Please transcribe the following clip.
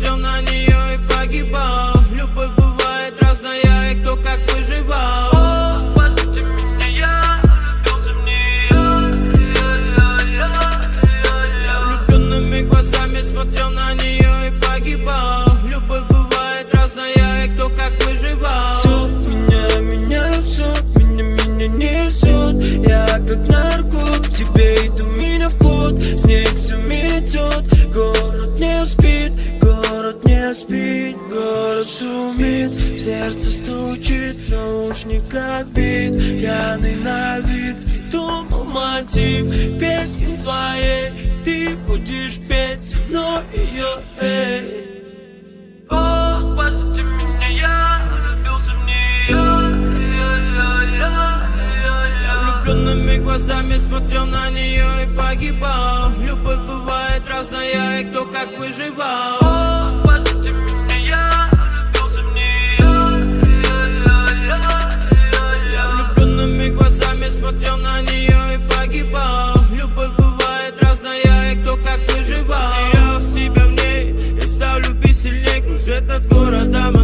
Don't I спит, город шумит Сердце стучит в наушниках бит. Пьяный на вид придумал мотив Песни твоей. Ты будешь петь но мной ее, эй. Меня, я влюбился в нее Я влюбленными глазами смотрел на нее и погибал. Любовь бывает разная, и кто как выживал. нее и погибал. Любовь бывает разная, и кто как выживал. Я себя в ней и стал любить сильней Кружит над городом